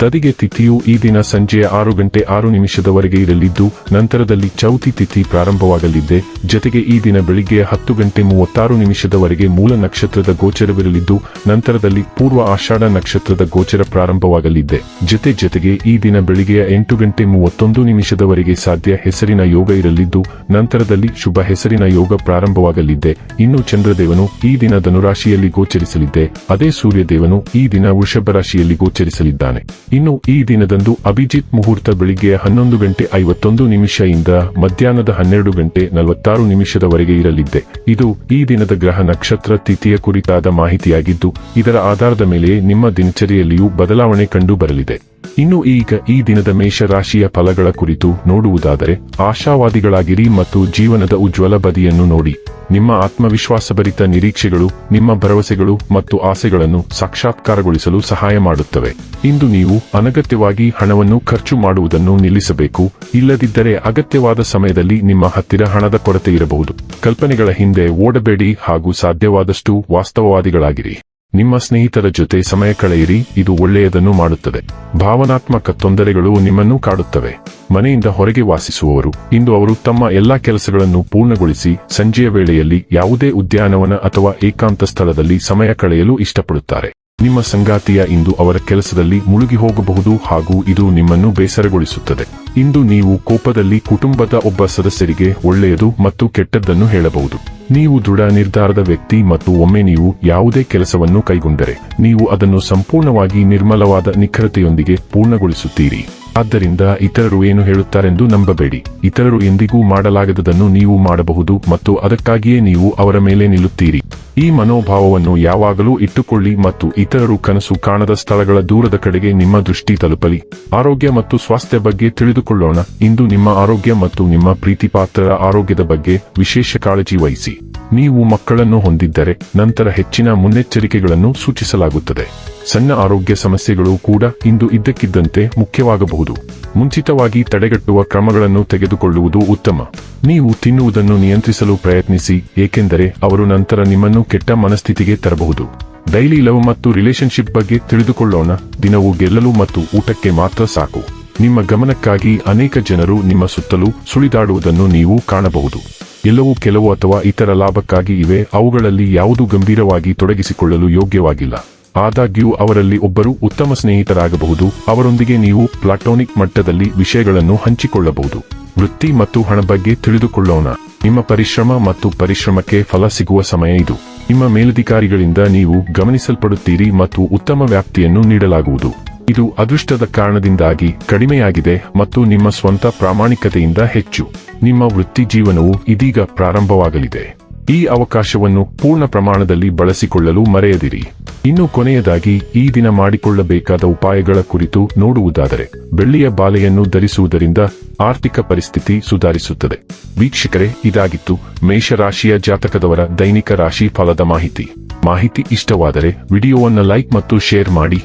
ತದಿಗೆ ತಿಥಿಯು ಈ ದಿನ ಸಂಜೆಯ ಆರು ಗಂಟೆ ಆರು ನಿಮಿಷದವರೆಗೆ ಇರಲಿದ್ದು, ನಂತರದಲ್ಲಿ ಚೌತಿ ತಿಥಿ ಪ್ರಾರಂಭವಾಗಲಿದ್ದೆ ಜೊತೆಗೆ ಈ ದಿನ ಬೆಳಿಗ್ಗೆ ಹತ್ತು ಗಂಟೆ ಮೂವತ್ತಾರು ನಿಮಿಷದವರೆಗೆ ಮೂಲ ನಕ್ಷತ್ರದ ಗೋಚರವಿರಲಿದ್ದು, ನಂತರದಲ್ಲಿ ಪೂರ್ವ ಆಷಾಢ ನಕ್ಷತ್ರದ ಗೋಚರ ಪ್ರಾರಂಭವಾಗಲಿದೆ. ಜೊತೆ ಜೊತೆಗೆ ಈ ದಿನ ಬೆಳಿಗ್ಗೆಯ ಎಂಟು ಗಂಟೆ ಮೂವತ್ತೊಂದು ನಿಮಿಷದವರೆಗೆ ಸಾಧ್ಯ ಹೆಸರಿನ ಯೋಗ ಇರಲಿದ್ದು, ನಂತರದಲ್ಲಿ ಶುಭ ಹೆಸರಿನ ಯೋಗ ಪ್ರಾರಂಭವಾಗಲಿದ್ದೆ ಇನ್ನು ಚಂದ್ರದೇವನು ಈ ದಿನ ಧನುರಾಶಿಯಲ್ಲಿ ಗೋಚರಿಸಲಿದ್ದೆ ಅದೇ ಸೂರ್ಯದೇವನು ಈ ದಿನ ವೃಷಭ ರಾಶಿಯಲ್ಲಿ ಗೋಚರಿಸಲಿದ್ದಾನೆ. ಇನ್ನು ಈ ದಿನದಂದು ಅಭಿಜಿತ್ ಮುಹೂರ್ತ ಬೆಳಿಗ್ಗೆ ಹನ್ನೊಂದು ಗಂಟೆ ಐವತ್ತೊಂದು ನಿಮಿಷದಿಂದ ಮಧ್ಯಾಹ್ನದ ಹನ್ನೆರಡು ಗಂಟೆ ನಲವತ್ತಾರು ನಿಮಿಷದವರೆಗೆ ಇರಲಿದ್ದೆ. ಇದು ಈ ದಿನದ ಗ್ರಹ ನಕ್ಷತ್ರ ತಿಥಿಯ ಕುರಿತಾದ ಮಾಹಿತಿಯಾಗಿದ್ದು, ಇದರ ಆಧಾರದ ಮೇಲೆ ನಿಮ್ಮ ದಿನಚರಿಯಲ್ಲಿಯೂ ಬದಲಾವಣೆ ಕಂಡು ಬರಲಿದೆ. ಇನ್ನು ಈಗ ಈ ದಿನದ ಮೇಷರಾಶಿಯ ಫಲಗಳ ಕುರಿತು ನೋಡುವುದಾದರೆ, ಆಶಾವಾದಿಗಳಾಗಿರಿ ಮತ್ತು ಜೀವನದ ಉಜ್ವಲ ಬದಿಯನ್ನು ನೋಡಿ. ನಿಮ್ಮ ಆತ್ಮವಿಶ್ವಾಸಭರಿತ ನಿರೀಕ್ಷೆಗಳು, ನಿಮ್ಮ ಭರವಸೆಗಳು ಮತ್ತು ಆಸೆಗಳನ್ನು ಸಾಕ್ಷಾತ್ಕಾರಗೊಳಿಸಲು ಸಹಾಯ ಮಾಡುತ್ತವೆ. ಇಂದು ನೀವು ಅನಗತ್ಯವಾಗಿ ಹಣವನ್ನು ಖರ್ಚು ಮಾಡುವುದನ್ನು ನಿಲ್ಲಿಸಬೇಕು. ಇಲ್ಲದಿದ್ದರೆ ಅಗತ್ಯವಾದ ಸಮಯದಲ್ಲಿ ನಿಮ್ಮ ಹತ್ತಿರ ಹಣದ ಕೊರತೆ ಇರಬಹುದು. ಕಲ್ಪನೆಗಳ ಹಿಂದೆ ಓಡಬೇಡಿ ಹಾಗೂ ಸಾಧ್ಯವಾದಷ್ಟು ವಾಸ್ತವವಾದಿಗಳಾಗಿರಿ. ನಿಮ್ಮ ಸ್ನೇಹಿತರ ಜೊತೆ ಸಮಯ ಕಳೆಯಿರಿ, ಇದು ಒಳ್ಳೆಯದನ್ನು ಮಾಡುತ್ತದೆ. ಭಾವನಾತ್ಮಕ ತೊಂದರೆಗಳು ನಿಮ್ಮನ್ನು ಕಾಡುತ್ತವೆ. ಮನೆಯಿಂದ ಹೊರಗೆ ವಾಸಿಸುವವರು, ಇಂದು ಅವರು ತಮ್ಮ ಎಲ್ಲಾ ಕೆಲಸಗಳನ್ನು ಪೂರ್ಣಗೊಳಿಸಿ, ಸಂಜೆಯ ವೇಳೆಯಲ್ಲಿ ಯಾವುದೇ ಉದ್ಯಾನವನ ಅಥವಾ ಏಕಾಂತ ಸ್ಥಳದಲ್ಲಿ ಸಮಯ ಕಳೆಯಲು ಇಷ್ಟಪಡುತ್ತಾರೆ. ನಿಮ್ಮ ಸಂಗಾತಿಯ ಇಂದು ಅವರ ಕೆಲಸದಲ್ಲಿ ಮುಳುಗಿ ಹೋಗಬಹುದು ಹಾಗೂ ಇದು ನಿಮ್ಮನ್ನು ಬೇಸರಗೊಳಿಸುತ್ತದೆ. ಇಂದು ನೀವು ಕೋಪದಲ್ಲಿ ಕುಟುಂಬದ ಒಬ್ಬ ಸದಸ್ಯರಿಗೆ ಒಳ್ಳೆಯದು ಮತ್ತು ಕೆಟ್ಟದ್ದನ್ನು ಹೇಳಬಹುದು. ನೀವು ದೃಢ ನಿರ್ಧಾರದ ವ್ಯಕ್ತಿ ಮತ್ತು ಒಮ್ಮೆ ನೀವು ಯಾವುದೇ ಕೆಲಸವನ್ನು ಕೈಗೊಂಡರೆ, ನೀವು ಅದನ್ನು ಸಂಪೂರ್ಣವಾಗಿ ನಿರ್ಮಲವಾದ ನಿಖರತೆಯೊಂದಿಗೆ ಪೂರ್ಣಗೊಳಿಸುತ್ತೀರಿ. ಆದ್ದರಿಂದ ಇತರರು ಏನು ಹೇಳುತ್ತಾರೆಂದು ನಂಬಬೇಡಿ. ಇತರರು ಎಂದಿಗೂ ಮಾಡಲಾಗದದನ್ನು ನೀವು ಮಾಡಬಹುದು ಮತ್ತು ಅದಕ್ಕಾಗಿಯೇ ನೀವು ಅವರ ಮೇಲೆ ನಿಲ್ಲುತ್ತೀರಿ. ಈ ಮನೋಭಾವವನ್ನು ಯಾವಾಗಲೂ ಇಟ್ಟುಕೊಳ್ಳಿ ಮತ್ತು ಇತರರು ಕನಸು ಕಾಣದ ಸ್ಥಳಗಳ ದೂರದ ಕಡೆಗೆ ನಿಮ್ಮ ದೃಷ್ಟಿ ತಲುಪಲಿ. ಆರೋಗ್ಯ ಮತ್ತು ಸ್ವಾಸ್ಥ್ಯ ಬಗ್ಗೆ ತಿಳಿದುಕೊಳ್ಳೋಣ. ಇಂದು ನಿಮ್ಮ ಆರೋಗ್ಯ ಮತ್ತು ನಿಮ್ಮ ಪ್ರೀತಿಪಾತ್ರರ ಆರೋಗ್ಯದ ಬಗ್ಗೆ ವಿಶೇಷ ಕಾಳಜಿ ವಹಿಸಿ. ನೀವು ಮಕ್ಕಳನ್ನು ಹೊಂದಿದ್ದರೆ ನಂತರ ಹೆಚ್ಚಿನ ಮುನ್ನೆಚ್ಚರಿಕೆಗಳನ್ನು ಸೂಚಿಸಲಾಗುತ್ತದೆ. ಸಣ್ಣ ಆರೋಗ್ಯ ಸಮಸ್ಯೆಗಳು ಕೂಡ ಇಂದು ಇದ್ದಕ್ಕಿದ್ದಂತೆ ಮುಖ್ಯವಾಗಬಹುದು. ಮುಂಚಿತವಾಗಿ ತಡೆಗಟ್ಟುವ ಕ್ರಮಗಳನ್ನು ತೆಗೆದುಕೊಳ್ಳುವುದು ಉತ್ತಮ. ನೀವು ತಿನ್ನುವುದನ್ನು ನಿಯಂತ್ರಿಸಲು ಪ್ರಯತ್ನಿಸಿ, ಏಕೆಂದರೆ ಅವರು ನಂತರ ನಿಮ್ಮನ್ನು ಕೆಟ್ಟ ಮನಸ್ಥಿತಿಗೆ ತರಬಹುದು. ಡೈಲಿ ಲವ್ ಮತ್ತು ರಿಲೇಶನ್ಶಿಪ್ ಬಗ್ಗೆ ತಿಳಿದುಕೊಳ್ಳೋಣ. ದಿನವು ಗೆಲ್ಲಲು ಮತ್ತು ಊಟಕ್ಕೆ ಮಾತ್ರ ಸಾಕು. ನಿಮ್ಮ ಗಮನಕ್ಕಾಗಿ ಅನೇಕ ಜನರು ನಿಮ್ಮ ಸುತ್ತಲೂ ಸುಳಿದಾಡುವುದನ್ನು ನೀವು ಕಾಣಬಹುದು. ಎಲ್ಲವೂ ಕೆಲವು ಅಥವಾ ಇತರ ಲಾಭಕ್ಕಾಗಿ ಇವೆ, ಅವುಗಳಲ್ಲಿ ಯಾವುದು ಗಂಭೀರವಾಗಿ ತೊಡಗಿಸಿಕೊಳ್ಳಲು ಯೋಗ್ಯವಾಗಿಲ್ಲ. ಆದಾಗ್ಯೂ, ಅವರಲ್ಲಿ ಒಬ್ಬರು ಉತ್ತಮ ಸ್ನೇಹಿತರಾಗಬಹುದು, ಅವರೊಂದಿಗೆ ನೀವು ಪ್ಲಾಟೋನಿಕ್ ಮಟ್ಟದಲ್ಲಿ ವಿಷಯಗಳನ್ನು ಹಂಚಿಕೊಳ್ಳಬಹುದು. ವೃತ್ತಿ ಮತ್ತು ಹಣ ಬಗ್ಗೆ ತಿಳಿದುಕೊಳ್ಳೋಣ. ನಿಮ್ಮ ಪರಿಶ್ರಮ ಮತ್ತು ಪರಿಶ್ರಮಕ್ಕೆ ಫಲ ಸಿಗುವ ಸಮಯ ಇದು. ನಿಮ್ಮ ಮೇಲಧಿಕಾರಿಗಳಿಂದ ನೀವು ಗಮನಿಸಲ್ಪಡುತ್ತೀರಿ ಮತ್ತು ಉತ್ತಮ ವ್ಯಾಪ್ತಿಯನ್ನು ನೀಡಲಾಗುವುದು. ಇದು ಅದೃಷ್ಟದ ಕಾರಣದಿಂದಾಗಿ ಕಡಿಮೆಯಾಗಿದೆ ಮತ್ತು ನಿಮ್ಮ ಸ್ವಂತ ಪ್ರಾಮಾಣಿಕತೆಯಿಂದ ಹೆಚ್ಚು. ನಿಮ್ಮ ವೃತ್ತಿ ಜೀವನವು ಇದೀಗ ಪ್ರಾರಂಭವಾಗಲಿದೆ. ಈ ಅವಕಾಶವನ್ನು ಪೂರ್ಣ ಪ್ರಮಾಣದಲ್ಲಿ ಬಳಸಿಕೊಳ್ಳಲು ಮರೆಯದಿರಿ. ಇನ್ನು ಕೊನೆಯದಾಗಿ, ಈ ದಿನ ಮಾಡಿಕೊಳ್ಳಬೇಕಾದ ಉಪಾಯಗಳ ಕುರಿತು ನೋಡುವುದಾದರೆ, ಬೆಳ್ಳಿಯ ಬಾಲೆಯನ್ನು ಧರಿಸುವುದರಿಂದ ಆರ್ಥಿಕ ಪರಿಸ್ಥಿತಿ ಸುಧಾರಿಸುತ್ತದೆ. ವೀಕ್ಷಕರೇ, ಇದಾಗಿತ್ತು ಮೇಷರಾಶಿಯ ಜಾತಕದವರ ದೈನಿಕ ರಾಶಿ ಫಲದ ಮಾಹಿತಿ. ಮಾಹಿತಿ ಇಷ್ಟವಾದರೆ ವಿಡಿಯೋವನ್ನು ಲೈಕ್ ಮತ್ತು ಶೇರ್ ಮಾಡಿ.